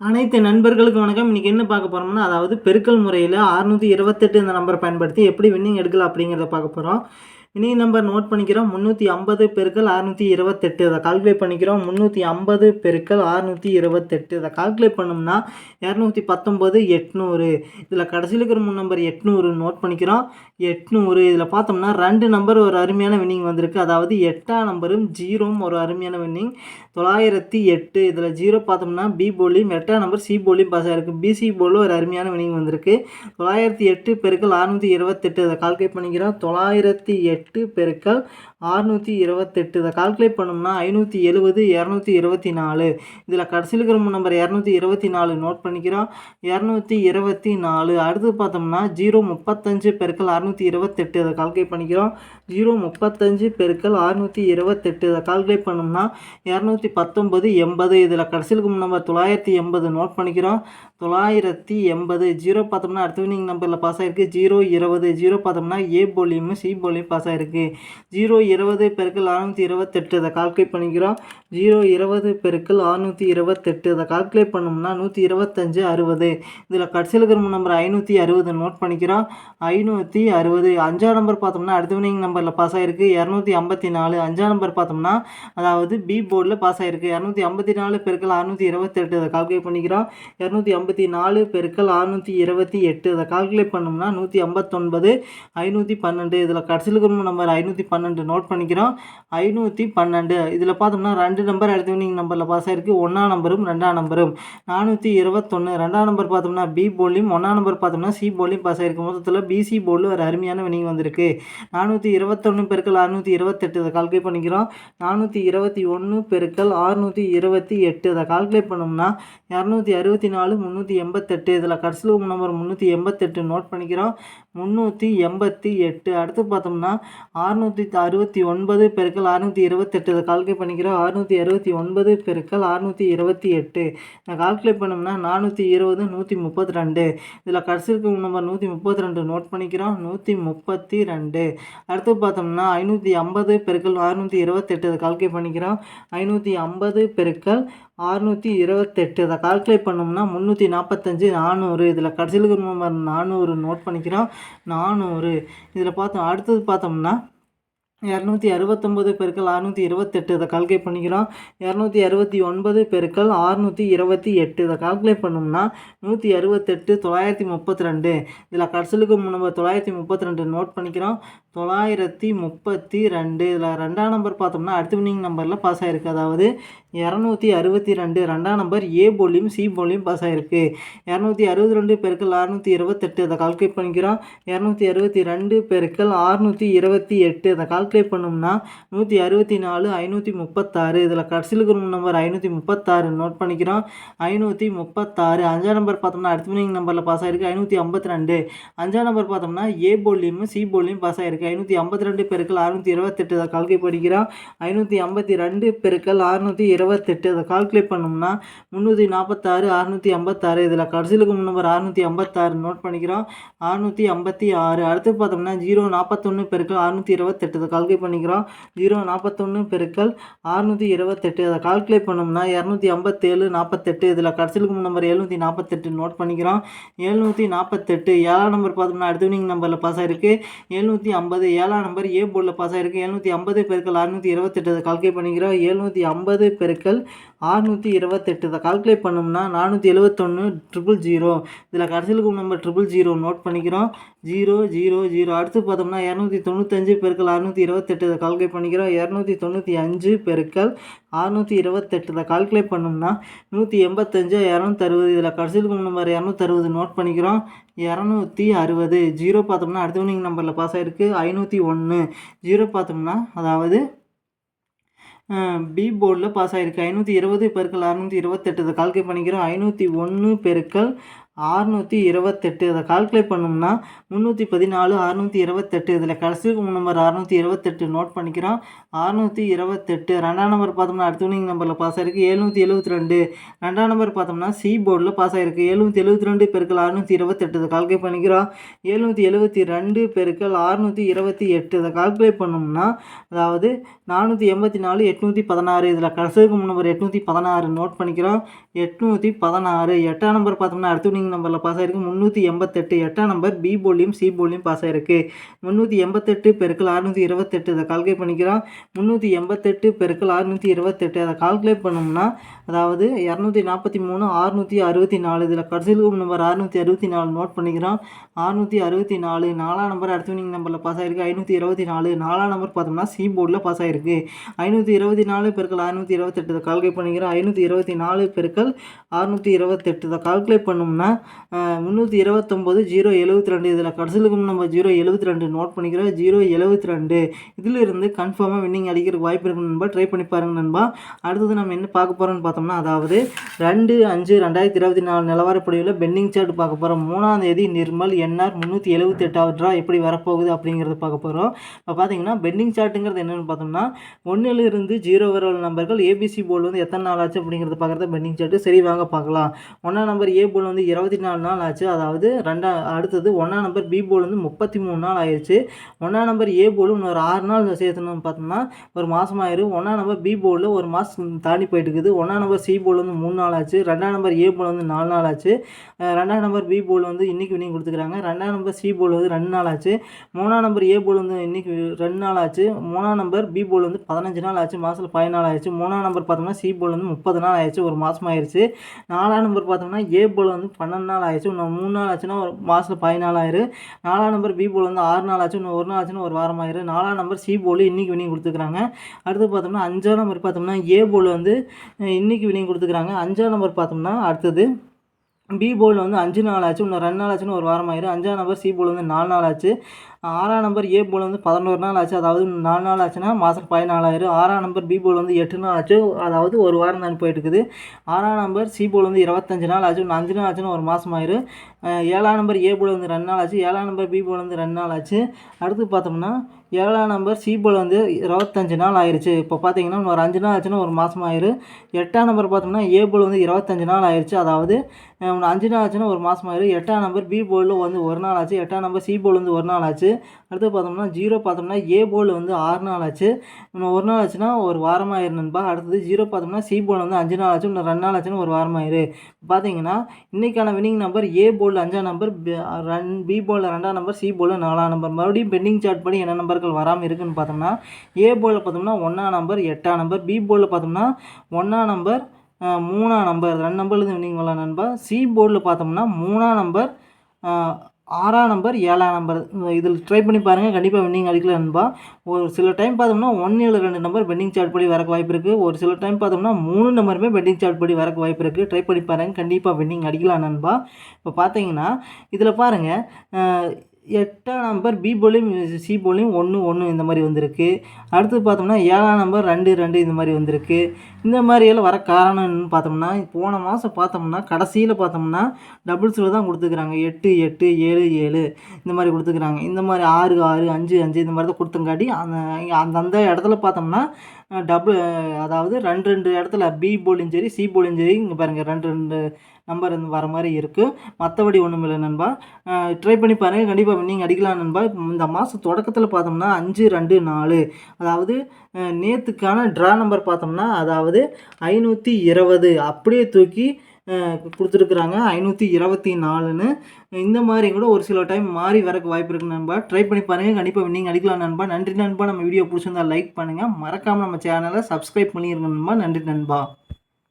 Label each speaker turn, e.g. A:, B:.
A: அனைத்து நண்பர்களுக்கும் வணக்கம். இன்றைக்கி என்ன பார்க்க போகிறோம்னா அதாவது பெருக்கல் முறையில் அறுநூற்றி இருபத்தெட்டு இந்த நம்பர் பயன்படுத்தி எப்படி வின்னிங் எடுக்கலாம் அப்படிங்கிறத பார்க்க போகிறோம் வின்னிங் நம்பர் நோட் பண்ணிக்கிறோம். முந்நூற்றி ஐம்பது பெருக்கள் அறுநூற்றி இருபத்தெட்டு. அதை கால்குலேட் பண்ணிக்கிறோம். முந்நூற்றி ஐம்பது பெருக்கள் அறுநூற்றி இருபத்தெட்டு. அதை கால்குலேட் பண்ணோம்னா இரநூத்தி பத்தொம்போது எட்நூறு. இதில் கடைசியில் இருக்கிற மூணு நம்பர் எட்நூறு நோட் பண்ணிக்கிறோம். எட்நூறு. இதில் பார்த்தோம்னா ரெண்டு நம்பர் ஒரு அருமையான வின்னிங் வந்திருக்கு. அதாவது எட்டாம் நம்பரும் ஜீரோவும் ஒரு அருமையான வின்னிங் தொள்ளாயிரத்தி எட்டு. இதில் ஜீரோ பார்த்தோம்னா பி போலியும் எட்டாம் நம்பர் சி போலியும் பாஸ் ஆகிருக்கு பிசி போலும் ஒரு அருமையான வினிங் வந்திருக்கு. தொள்ளாயிரத்தி எட்டு பெருக்கள் அறுநூற்றி இருபத்தெட்டு. அதை கால்குலேட் பண்ணிக்கிறோம். தொள்ளாயிரத்தி எட்டு பெருக்கள் அறுநூற்றி இருபத்தெட்டு. இதை கால்குலேட் பண்ணோம்னா ஐநூற்றி எழுபது இரநூத்தி இருபத்தி நாலு. இதில் கடைசியில் இருக்கிற நம்பர் இரநூத்தி இருபத்தி நாலு நோட் பண்ணிக்கிறோம். இரநூத்தி இருபத்தி நாலு. அடுத்து பார்த்தோம்னா ஜீரோ முப்பத்தஞ்சு பெருக்கள் அறுநூற்றி இருபத்தெட்டு. இதை கால்குலேட் பண்ணிக்கிறோம். ஜீரோ முப்பத்தஞ்சு பெருக்கள் அறுநூற்றி இருபத்தெட்டு. இதை கால்குலேட் பண்ணோம்னா இரநூத்தி பத்தொம்பது எண்பது. இதில் கடைசியில் இருக்கும் நம்பர் தொள்ளாயிரத்தி எண்பது நோட் பண்ணிக்கிறோம். தொள்ளாயிரத்தி எண்பது. ஜீரோ பார்த்தோம்னா அடுத்த வினிங் நம்பரில் பாஸ் ஆகிருக்கு ஜீரோ இருபது. ஜீரோ பார்த்தோம்னா ஏ போலியும் சி போலியும் பாஸ் ஆகிருக்கு ஜீரோ இருபது பெருக்கள் அறுநூற்றி இருபத்தெட்டு இதை கால்குலேட் பண்ணிக்கிறோம். ஜீரோ இருபது பெருக்கள் அறுநூற்றி இருபத்தெட்டு இதை கால்குலேட் பண்ணோம்னா நூற்றி இருபத்தஞ்சு அறுபது. இதில் கடைசியில் இருக்கிற நம்பர் ஐநூற்றி அறுபது நோட் பண்ணிக்கிறோம். ஐநூற்றி அறுபது. அஞ்சாம் நம்பர் பார்த்தோம்னா அடுத்த வினிங் நம்பரில் பாஸ் ஆகிருக்கு இரநூத்தி ஐம்பத்தி நாலு அஞ்சாம் நம்பர் பார்த்தோம்னா அதாவது பி போர்டில் பாஸ் ஆகிருக்கு இரநூத்தி ஐம்பத்தி நாலு பெருக்கள் அறுநூற்றி இருபத்தெட்டு இதை கால்குலேட் பண்ணிக்கிறோம். இரநூத்தி ஐம்பத்தி நாலு பெருக்கள் அறுநூற்றி இருபத்தி எட்டு இதை கால்குலேட் பண்ணோம்னா நூற்றி ஐம்பத்தொன்பது. ஐநூற்றி பன்னெண்டு. இதில் கடைசியில் இருக்கிற நம்பர் ஐநூற்றி பன்னெண்டு நோட் நோட் பண்ணிக்கிறோம். ஐநூற்றி பன்னெண்டு. இதில் பார்த்தோம்னா ரெண்டு நம்பர் எடுத்து வினிங் நம்பரில் பாஸ் ஆகிருக்கு ஒன்றாம் நம்பரும் ரெண்டாம் நம்பரும் நானூற்றி இருபத்தொன்று ரெண்டாம் நம்பர் பார்த்தோம்னா பி போலியும் ஒன்றாம் நம்பர் பார்த்தோம்னா சி போலியும் பாஸ் ஆகிருக்கு மொத்தத்தில் பிசி போர்டில் ஒரு அருமையான வினிங் வந்திருக்கு. நானூற்றி இருபத்தொன்று பெருக்கள் அறுநூற்றி இருபத்தெட்டு. இதை கால்குலேட் பண்ணிக்கிறோம். நானூற்றி இருபத்தி ஒன்று பெருக்கள் அறுநூற்றி இருபத்தி எட்டு. இதை கால்குலேட் பண்ணோம்னா இரநூத்தி அறுபத்தி நாலு முந்நூற்றி எண்பத்தெட்டு. இதில் கடைசியில் நம்பர் முந்நூற்றி எண்பத்தெட்டு நோட் பண்ணிக்கிறோம். முந்நூற்றி எண்பத்தி எட்டு. அடுத்து பார்த்தோம்னா அறுநூற்றி அறுபத்தி ஒன்பது பெருக்கள் அறுநூற்றி இருபத்தெட்டு. இதை கால்குலேட் பண்ணிக்கிறோம். அறுநூற்றி அறுபத்தி ஒன்பது பெருக்கள் அறுநூற்றி இருபத்தி எட்டு. நான் கால்குலேட் பண்ணோம்னா நானூற்றி இருபது நூற்றி முப்பத்தி ரெண்டு. இதில் கடைசி இருக்கும் நம்பர் நூற்றி முப்பத்தி ரெண்டு நோட் பண்ணிக்கிறோம். நூற்றி முப்பத்தி ரெண்டு. அடுத்து பார்த்தோம்னா ஐநூற்றி ஐம்பது பெருக்கள் அறுநூற்றி இருபத்தெட்டு. இதை கால்குலேட் பண்ணிக்கிறோம். ஐநூற்றி ஐம்பது பெருக்கள் அறுநூற்றி இருபத்தெட்டு. இதை கால்குலேட் பண்ணோம்னா முந்நூற்றி நாற்பத்தஞ்சு நானூறு. இதில் கடைசியில் நம்பர் நானூறு நோட் பண்ணிக்கிறோம். நானூறு. இதில் பார்த்தோம். அடுத்தது பார்த்தோம்னா இரநூத்தி அறுபத்தொம்பது பெருக்கள் அறுநூற்றி இருபத்தெட்டு. இதை கால்குலேட் பண்ணிக்கிறோம். இரநூத்தி அறுபத்தி ஒன்பது பெருக்கள் அறுநூற்றி இருபத்தி எட்டு. இதை கால்குலேட் பண்ணோம்னா நூற்றி அறுபத்தெட்டு தொள்ளாயிரத்தி முப்பத்தி ரெண்டு இதில் கடைசிலுக்கு நம்ம தொள்ளாயிரத்தி முப்பத்தி ரெண்டு நோட் பண்ணிக்கிறோம். தொள்ளாயிரத்தி முப்பத்தி ரெண்டு இதில் ரெண்டாம் நம்பர் பார்த்தோம்னா அடுத்த வினிங் நம்பரில் பாஸ் ஆகிருக்கு அதாவது இரநூத்தி அறுபத்தி ரெண்டு. ரெண்டாம் நம்பர் ஏ போலியும் சி போலியும் பாஸ் ஆகிருக்கு இரநூத்தி அறுபத்தி ரெண்டு பெருக்கள் அறுநூற்றி இருபத்தெட்டு. இதை கால்குலேட் பண்ணிக்கிறோம். இரநூத்தி அறுபத்தி ரெண்டு பெருக்கள் அறுநூற்றி இருபத்தி எட்டு. இதை கால்குலேட் பண்ணோம்னா நூற்றி அறுபத்தி நாலு ஐநூற்றி முப்பத்தாறு. இதில் கடைசியில் இருக்கிற நம்பர் ஐநூற்றி முப்பத்தாறு. நோட் பண்ணிக்கிறோம். ஐநூற்றி முப்பத்தாறு. அஞ்சாம் நம்பர் பார்த்தோம்னா அடுத்த வினிங் நம்பரில் பாஸ் ஆகிருக்கு ஐநூற்றி ஐம்பத்தி ரெண்டு அஞ்சாம் நம்பர் பார்த்தோம்னா ஏ போலியும் சி போலியும் பாஸ் ஆகிருக்கு ஐநூற்றி ஐம்பத்தி ரெண்டு பெருக்கள் அறுநூற்றி இருபத்தெட்டு. இதை கால்குலேட் பண்ணிக்கிறோம். ஐநூற்றி ஐம்பத்தி ரெண்டு பெருக்கள் அறுநூற்றி இருபத்தெட்டு. அதை கால்குலேட் பண்ணோம்னா முந்நூற்றி நாற்பத்தாறு அறுநூற்றி ஐம்பத்தாறு. இதில் கடைசியில் நம்பர் அறுநூற்றி ஐம்பத்தாறு. நோட் பண்ணிக்கிறோம். அறுநூற்றி ஐம்பத்தி ஆறு. அடுத்து பார்த்தோம்னா ஜீரோ நாற்பத்தொன்று பெருக்கள் அறுநூற்றி இருபத்தெட்டு. கால்குலேட் பண்ணிக்கிறோம். ஜீரோ நாற்பத்தொன்று பெருக்கள் அறுநூற்றி இருபத்தெட்டு. அதை கால்குலேட் பண்ணோம்னா இரநூத்தி ஐம்பத்தேழு நாற்பத்தெட்டு இதில் கடைசியில் நம்பர் எழுநூற்றி நாற்பத்தெட்டு நோட் பண்ணிக்கிறோம். எழுநூற்றி நாற்பத்தெட்டு ஏழாம் நம்பர் பார்த்தோம்னா அடுத்த நம்பரில் பாஸ் ஆகிருக்கு எழுநூற்றி ஐம்பது ஏழாம் நம்பர் ஏ போர்டில் பாஸ் ஆகிருக்கு எழுநூற்றி ஐம்பது பெருக்கள் அறுநூற்றி இருபத்தெட்டு. கால்குலேட் பண்ணிக்கிறோம். எழுநூற்றி ஐம்பது பெருக்கள் அறுநூற்றி இருபத்தெட்டு. இதை கால்குலேட் பண்ணோம்னா நானூற்றி எழுபத்தொன்று ட்ரிபிள் ஜீரோ இதில் கடைசியில் நம்பர் ட்ரிபிள் ஜீரோ நோட் பண்ணிக்கிறோம். ஜீரோ ஜீரோ ஜீரோ அடுத்து பார்த்தோம்னா இரநூத்தி தொண்ணூத்தஞ்சு பெருக்கள் அறுநூற்றி இருபத்தெட்டு இதை கால்குலேட் பண்ணிக்கிறோம். இரநூத்தி தொண்ணூற்றி அஞ்சு பெருக்கள் அறுநூற்றி இருபத்தெட்டு இதை கால்குலேட் பண்ணோம்னா நூற்றி எண்பத்தஞ்சு இரநூத்தறுபது. இதில் கடைசியில் நம்பர் இரநூத்தறுபது நோட் பண்ணிக்கிறோம். இரநூத்தி அறுபது. ஜீரோ பார்த்தோம்னா அடுத்த வினிங் நம்பரில் பாஸ் ஆகிருக்கு ஐநூற்றி ஒன்று. ஜீரோ பார்த்தோம்னா அதாவது பி போர்டில் பாஸ் ஆகிருக்கு ஐநூற்றி இருபது பெருக்கள் அறுநூற்றி இருபத்தெட்டு இதை கால்குலேட் பண்ணிக்கிறோம். ஐநூற்றி ஒன்று பெருக்கள் ஆறுநூற்றி இருபத்தெட்டு. அதை கால்குலேட் பண்ணோம்னா முந்நூற்றி பதினாலு அறுநூற்றி இருபத்தெட்டு. இதில் கடைசி நம்பர் அறுநூற்றி இருபத்தெட்டு. நோட் பண்ணிக்கிறோம். அறுநூற்றி இருபத்தெட்டு. ரெண்டாம் நம்பர் பார்த்தோம்னா அடுத்தவனிங் நம்பரில் பாஸ் ஆகிருக்கு எழுநூற்றி எழுபத்தி ரெண்டு. ரெண்டாம் நம்பர் பார்த்தோம்னா சி போர்டில் பாஸ் ஆகிருக்கு எழுநூற்றி எழுபத்தி ரெண்டு பெருக்கள் அறுநூற்றி இருபத்தெட்டு. இதை கால்குலேட் பண்ணிக்கிறோம். எழுநூற்றி எழுபத்தி ரெண்டு பெருக்கள் அறுநூற்றி இருபத்தி எட்டு. இதை கால்குலேட் பண்ணோம்னா அதாவது நானூற்றி எண்பத்தி நாலு எட்நூற்றி பதினாறு. இதில் கடைசிக்கு நம்பர் எட்நூற்றி பதினாறு. நோட் பண்ணிக்கிறோம். எட்நூற்றி பதினாறு. எட்டாம் நம்பர் பார்த்தோம்னா அடுத்த வினிங் நம்பரில் பாஸ் ஆயிருக்கு. முந்நூற்றி எண்பத்தெட்டு எட்டாம் நம்பர் பி போலியும் சி போலியும் பாஸ் ஆயிருக்கு. முந்நூற்றி எண்பத்தெட்டு பெருக்கள் அறுநூற்றி இருபத்தெட்டு அதை கால்குலேட் பண்ணிக்கிறோம். முந்நூற்றி எண்பத்தெட்டு பெருக்கள் அறுநூற்றி இருபத்தெட்டு அதை கால்குலேட் பண்ணோம்னா அதாவது இரநூத்தி நாற்பத்தி மூணு அறுநூற்றி அறுபத்தி நாலு இதில் கடைசியில் நம்பர் அறுநூற்றி அறுபத்தி நாலு நோட் பண்ணிக்கிறோம். அறுநூற்றி அறுபத்தி நாலு நாலாம் நம்பர் அடுத்த வினிங் நம்பரில் பாஸ் ஆயிருக்கு. ஐநூற்றி இருபத்தி நாலு நாலாம் நம்பர் பார்த்தோம்னா சி போர்டில் பாஸ் ஆயிருக்கு. ஐநூற்றி இருபத்தி நாலு பெருக்கள் அறுநூற்றி இருபத்தெட்டு கால்குலேட் பண்ணிக்கிறோம். ஐநூற்றி இருபத்தி நாலு பெருக்கள் அறுநூற்றி இருபத்தெட்டு இதை கால்குலேட் பண்ணோம்னா முந்நூற்றி இருபத்தொம்போது ஜீரோ எழுபத்தி ரெண்டு இதில் கடைசிலுக்கும் நம்ம ஜீரோ எழுபத்தி ரெண்டு நோட் பண்ணிக்கிறோம். ஜீரோ எழுபத்தி ரெண்டு இதிலிருந்து கன்ஃபார்மாக வின்னிங் அடிக்கிறதுக்கு வாய்ப்பு இருக்கு நண்பா. ட்ரை பண்ணி பாருங்க நண்பா. அடுத்தது நம்ம என்ன பார்க்க போகிறோம்னு பார்த்தோம்னா அதாவது ரெண்டு அஞ்சு ரெண்டாயிரத்தி இருபத்தி நாலு நிலவரப்படியில் பெண்டிங் சார்ட் பார்க்க போகிறோம் மூணாம் தேதி நிர்மல் என்ஆர் முந்நூற்றி எழுபத்தி எட்டாவது ட்ரா எப்படி வரப்போகுது அப்படிங்கிறத பார்க்க போகிறோம் இப்போ பார்த்தீங்கன்னா பெண்டிங் சார்ட்டுங்கிறது என்னென்னு பார்த்தோம்னா ஒன்றிலிருந்து ஜீரோ வர உள்ள நம்பர்கள் ஏபிசி போர்டு வந்து எத்தனை நாள் ஆச்சு அப்படிங்கிறத பார்க்குறது பெண்டிங் சார்ட்டு சரி வாங்க பார்க்கலாம். ஒன்றாம் நம்பர் ஏ போர்டு வந்து அறுபத்தி நாலு நாள் ஆச்சு. அதாவது ரெண்டா அடுத்தது ஒன்றாம் நம்பர் பி போல் வந்து முப்பத்தி மூணு நாள் ஆயிடுச்சு ஒன்றாம் நம்பர் ஏ போல் இன்னொரு ஆறு நாள் சேர்த்தணும்னு பார்த்தோம்னா ஒரு மாதம் ஆயிரும். ஒன்றாம் நம்பர் பி போலில் ஒரு மாதம் தாண்டி போயிட்டு இருக்குது. ஒன்றாம் நம்பர் சி போல் வந்து மூணு நாள் ஆச்சு. ரெண்டாம் நம்பர் ஏ போல் வந்து நாலு நாள் ஆச்சு. ரெண்டாம் நம்பர் பி போல் வந்து இன்றைக்கி வினிங் கொடுத்துக்கிறாங்க. ரெண்டாம் நம்பர் சி போல் வந்து ரெண்டு நாள் ஆச்சு. மூணாம் நம்பர் ஏ போல் வந்து இன்றைக்கி ரெண்டு நாள் ஆச்சு. மூணாம் நம்பர் பி போல் வந்து பதினஞ்சு நாள் ஆச்சு. மாதத்தில் பதினாலு ஆயிடுச்சு மூணாம் நம்பர் பார்த்தோம்னா சி போல் வந்து முப்பது நாள் ஆயிடுச்சு ஒரு மாதம் ஆயிடுச்சு நாலாம் நம்பர் பார்த்தோம்னா ஏ போல் வந்து பன்னெண்டு நாள் ஆயிடுச்சு இன்னும் மூணு நாள் ஆச்சுன்னா ஒரு மாதத்தில் பதினாலு ஆயிரு. நாலாம் நம்பர் பி போல் வந்து ஆறு நாள் ஆச்சு இன்னும் ஒரு நாள் ஆச்சுன்னா ஒரு வாரம் ஆயிரும் நாலாம் நம்பர் சி போல் இன்றைக்கி வினிங் கொடுத்துக்கிறாங்க அடுத்து பார்த்தோம்னா அஞ்சாம் நம்பர் பார்த்தோம்னா ஏ போல் வந்து இன்றைக்கி வினிங் கொடுத்துக்கிறாங்க அஞ்சாம் நம்பர் பார்த்தோம்னா அடுத்தது பி போல் வந்து அஞ்சு நாள் ஆச்சு இன்னும் ரெண்டு நாள் ஆச்சுன்னு ஒரு வாரம் ஆயிரும் அஞ்சாம் நம்பர் சி போல் வந்து நாலு நாள் ஆச்சு. ஆறாம் நம்பர் ஏ போல் வந்து பதினோரு நாள் ஆச்சு. அதாவது நாலு நாள் ஆச்சுன்னா மாதம் பதினாலாயிரம். ஆறாம் நம்பர் பி போல் வந்து எட்டு நாள் ஆச்சு. அதாவது ஒரு வாரம் தான் போயிட்டு இருக்குது ஆறாம் நம்பர் சி போல் வந்து இருபத்தஞ்சு நாள் ஆச்சு. ஒன்று அஞ்சு நாள் ஆச்சுன்னா ஒரு மாதம் ஆயிரும். ஏழாம் நம்பர் ஏ போல் வந்து ரெண்டு நாள் ஆச்சு. ஏழாம் நம்பர் பி போல் வந்து ரெண்டு நாள் ஆச்சு. அடுத்து பார்த்தோம்னா ஏழாம் நம்பர் சி போல் வந்து இருபத்தஞ்சு நாள் ஆயிடுச்சு இப்போ பார்த்தீங்கன்னா ஒரு அஞ்சு நாள் ஆச்சுன்னா ஒரு மாதம் ஆயிரும். எட்டாம் நம்பர் பார்த்தோம்னா ஏ போல் வந்து இருபத்தஞ்சு நாள் ஆயிடுச்சு அதாவது அஞ்சு நாள் ஆச்சுன்னா ஒரு மாதம் ஆயிரும். எட்டாம் நம்பர் பி போலில் வந்து ஒரு நாள் ஆச்சு. எட்டாம் நம்பர் சி போல் வந்து ஒரு நாள் ஆச்சு. அடுத்து பார்த்தோம்னா ஜீரோ பார்த்தோம்னா ஏ போல் வந்து ஆறு நாள் ஆச்சு. இன்னும் ஒரு நாள் ஆச்சுன்னா ஒரு வாரமாக ஆயிரு அடுத்தது ஜீரோ பார்த்தோம்னா சி போல் வந்து அஞ்சு நாள் ஆச்சு. இன்னும் ரெண்டு நாள் ஆச்சுன்னு ஒரு வாரம் ஆயிரு பார்த்தீங்கன்னா இன்றைக்கான வினிங் நம்பர் ஏ போல் அஞ்சாம் நம்பர் ரன் பி போலில் ரெண்டாம் நம்பர் சி போலில் நாலாம் நம்பர் மறுபடியும் பெண்டிங் சார்ட் படி என்ன நம்பர்கள் வராமல் இருக்குன்னு பார்த்தோம்னா ஏ போலில் பார்த்தோம்னா ஒன்றாம் நம்பர் எட்டாம் நம்பர் பி போலில் பார்த்தோம்னா ஒன்றாம் நம்பர் மூணாம் நம்பர் ரெண்டு நம்பர்லேருந்து வினிங் வரலாம் நண்பா. சி போர்டில் பார்த்தோம்னா மூணாம் நம்பர் ஆறாம் நம்பர் ஏழாம் நம்பர். இதில் ட்ரை பண்ணி பாருங்கள் கண்டிப்பாக வின்னிங் அடிக்கல நண்பா. ஒரு சில டைம் பார்த்தோம்னா ஒன் ஏழு ரெண்டு நம்பர் பெண்டிங் சார்ட் படி வரக்கு வாய்ப்பு இருக்குது ஒரு சில டைம் பார்த்தோம்னா மூணு நம்பருமே பெண்டிங் சார்ட் படி வரக்கு வாய்ப்பு இருக்குது ட்ரை பண்ணி பாருங்கள் கண்டிப்பாக வின்னிங் அடிக்கலாம் நண்பா. இப்போ பார்த்தீங்கன்னா இதில் பாருங்கள் எட்டாம் நம்பர் பி போலியும் சி போலியும் ஒன்று ஒன்று இந்த மாதிரி வந்திருக்கு. அடுத்து பார்த்தோம்னா ஏழாம் நம்பர் ரெண்டு ரெண்டு இந்த மாதிரி வந்திருக்கு. இந்த மாதிரியெல்லாம் வர காரணம் என்னன்னு பார்த்தோம்னா போன மாதம் பார்த்தோம்னா கடைசியில் பார்த்தோம்னா டபுள்ஸில் தான் கொடுத்துக்கிறாங்க எட்டு எட்டு ஏழு ஏழு இந்த மாதிரி கொடுத்துக்கிறாங்க இந்த மாதிரி ஆறு ஆறு அஞ்சு அஞ்சு இந்த மாதிரி தான் கொடுத்தங்காட்டி அந்த அந்தந்த இடத்துல பார்த்தோம்னா டபுள் அதாவது ரெண்டு ரெண்டு இடத்துல பி போலியும் சரி சி போலியும் சரி இங்கே பாருங்கள் ரெண்டு ரெண்டு நம்பர் வர மாதிரி இருக்குது மற்றபடி ஒன்றும் இல்லை நண்பா ட்ரை பண்ணி பாருங்கள் கண்டிப்பாக நீங்கள் அடிக்கலாம் நண்பா. இந்த மாதம் தொடக்கத்தில் பார்த்தோம்னா அஞ்சு ரெண்டு நாலு. அதாவது நேற்றுக்கான ட்ரா நம்பர் பார்த்தோம்னா அதாவது ஐநூற்றி இருபது. அப்படியே தூக்கி கொடுத்துருக்குறாங்க. ஐநூற்றி இருபத்தி நாலுன்னு. இந்த மாதிரி கூட ஒரு சில டைம் மாறி வரக்கு வாய்ப்பு இருக்குது நண்பா. ட்ரை பண்ணி பாருங்கள் கண்டிப்பாக நீங்கள் அடிக்கலாம் நண்பா. நன்றி நண்பா. நம்ம வீடியோ பிடிச்சிருந்தா லைக் பண்ணுங்கள் மறக்காமல் நம்ம சேனலை சப்ஸ்கிரைப் பண்ணியிருங்க நண்பா. நன்றி நண்பா.